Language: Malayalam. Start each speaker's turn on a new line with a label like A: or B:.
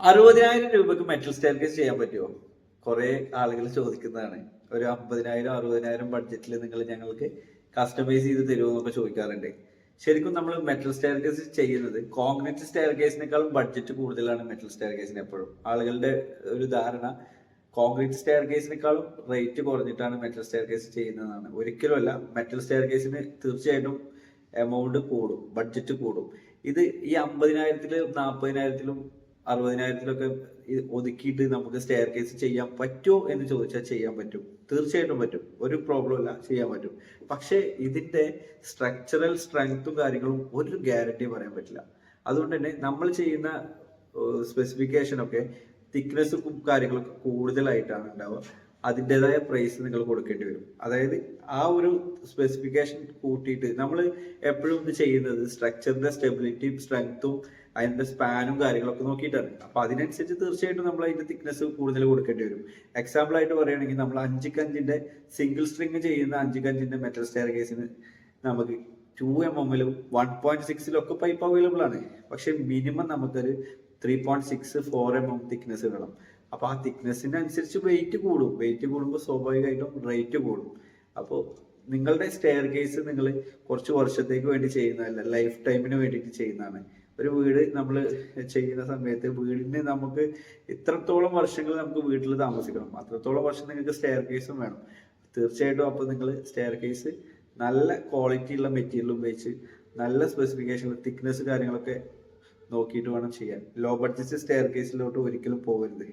A: അറുപതിനായിരം രൂപക്ക് മെറ്റൽ സ്റ്റെയർകേസ് ചെയ്യാൻ പറ്റുമോ കുറെ ആളുകൾ ചോദിക്കുന്നതാണ്. ഒരു അമ്പതിനായിരം അറുപതിനായിരം ബഡ്ജറ്റിൽ നിങ്ങൾ ഞങ്ങൾക്ക് കസ്റ്റമൈസ് ചെയ്ത് തരുമോ എന്നൊക്കെ ചോദിക്കാറുണ്ട്. ശരിക്കും നമ്മൾ മെറ്റൽ സ്റ്റെയർകേസ് ചെയ്യുന്നത് കോൺക്രീറ്റ് സ്റ്റെയർകേസിനേക്കാളും ബഡ്ജറ്റ് കൂടുതലാണ് മെറ്റൽ സ്റ്റെയർകേസിന് എപ്പോഴും. ആളുകളുടെ ഒരു ധാരണ കോൺക്രീറ്റ് സ്റ്റെയർകേസിനേക്കാളും റേറ്റ് കുറഞ്ഞിട്ടാണ് മെറ്റൽ സ്റ്റെയർകേസ് ചെയ്യുന്നതാണ്. ഒരിക്കലുമല്ല മെറ്റൽ സ്റ്റെയർകേസിന് തീർച്ചയായിട്ടും എമൗണ്ട് കൂടും ബഡ്ജറ്റ് കൂടും. ഇത് ഈ അമ്പതിനായിരത്തിലും നാൽപ്പതിനായിരത്തിലും അറുപതിനായിരത്തിലൊക്കെ ഒതുക്കിയിട്ട് നമുക്ക് സ്റ്റെയർ കേസ് ചെയ്യാൻ പറ്റുമോ എന്ന് ചോദിച്ചാൽ ചെയ്യാൻ പറ്റും. തീർച്ചയായിട്ടും പറ്റും. ഒരു പ്രോബ്ലം ഇല്ല ചെയ്യാൻ പറ്റും. പക്ഷേ ഇതിന്റെ സ്ട്രക്ചറൽ സ്ട്രെങ്ത്തും കാര്യങ്ങളും ഒരു ഗ്യാരണ്ടി പറയാൻ പറ്റില്ല. അതുകൊണ്ട് തന്നെ നമ്മൾ ചെയ്യുന്ന സ്പെസിഫിക്കേഷൻ ഒക്കെ തിക്നെസ്സും കാര്യങ്ങളൊക്കെ കൂടുതലായിട്ടാണ് ഉണ്ടാവുക. അതിന്റെതായ പ്രൈസ് നിങ്ങൾ കൊടുക്കേണ്ടി വരും. അതായത് ആ ഒരു സ്പെസിഫിക്കേഷൻ കൂട്ടിയിട്ട് നമ്മൾ എപ്പോഴും ഇത് ചെയ്യുന്നത് സ്ട്രക്ചറിന്റെ സ്റ്റെബിലിറ്റിയും സ്ട്രെങ്ത്തും അതിന്റെ സ്പാനും കാര്യങ്ങളൊക്കെ നോക്കിയിട്ടാണ്. അപ്പൊ അതിനനുസരിച്ച് തീർച്ചയായിട്ടും നമ്മൾ അതിന്റെ തിക്നെസ് കൂടുതൽ കൊടുക്കേണ്ടി വരും. എക്സാമ്പിൾ ആയിട്ട് പറയുകയാണെങ്കിൽ നമ്മൾ അഞ്ച് കഞ്ചിന്റെ സിംഗിൾ സ്ട്രിങ് ചെയ്യുന്ന അഞ്ച് കഞ്ചിന്റെ മെറ്റൽ സ്റ്റെയർ കേസിന് നമുക്ക് ടു എം എമ്മിലും വൺ പോയിന്റ് സിക്സിലും ഒക്കെ പൈപ്പ് അവൈലബിൾ ആണ്. പക്ഷെ മിനിമം നമുക്കൊരു three point six four M M thickness വേണം. അപ്പൊ ആ തിക്നെസ്സിനനുസരിച്ച് വെയിറ്റ് കൂടും. വെയിറ്റ് കൂടുമ്പോൾ സ്വാഭാവികമായിട്ടും റേറ്റ് കൂടും. അപ്പോൾ നിങ്ങളുടെ സ്റ്റെയർ കേസ് നിങ്ങൾ കുറച്ച് വർഷത്തേക്ക് വേണ്ടി ചെയ്യുന്നതല്ല ലൈഫ് ടൈമിന് വേണ്ടിയിട്ട് ചെയ്യുന്നതാണ്. ഒരു വീട് നമ്മൾ ചെയ്യുന്ന സമയത്ത് വീടിന് നമുക്ക് ഇത്രത്തോളം വർഷങ്ങൾ നമുക്ക് വീട്ടിൽ താമസിക്കണം. അത്രത്തോളം വർഷം നിങ്ങൾക്ക് സ്റ്റെയർ കേസും വേണം. തീർച്ചയായിട്ടും അപ്പോൾ നിങ്ങൾ സ്റ്റെയർ കേസ് നല്ല ക്വാളിറ്റി ഉള്ള മെറ്റീരിയൽ ഉപയോഗിച്ച് നല്ല സ്പെസിഫിക്കേഷൻ തിക്നെസ് കാര്യങ്ങളൊക്കെ നോക്കിയിട്ട് വേണം ചെയ്യാൻ. ലോ ബഡ്ജറ്റ് സ്റ്റെയർ കേസിലോട്ട് ഒരിക്കലും പോകരുത്.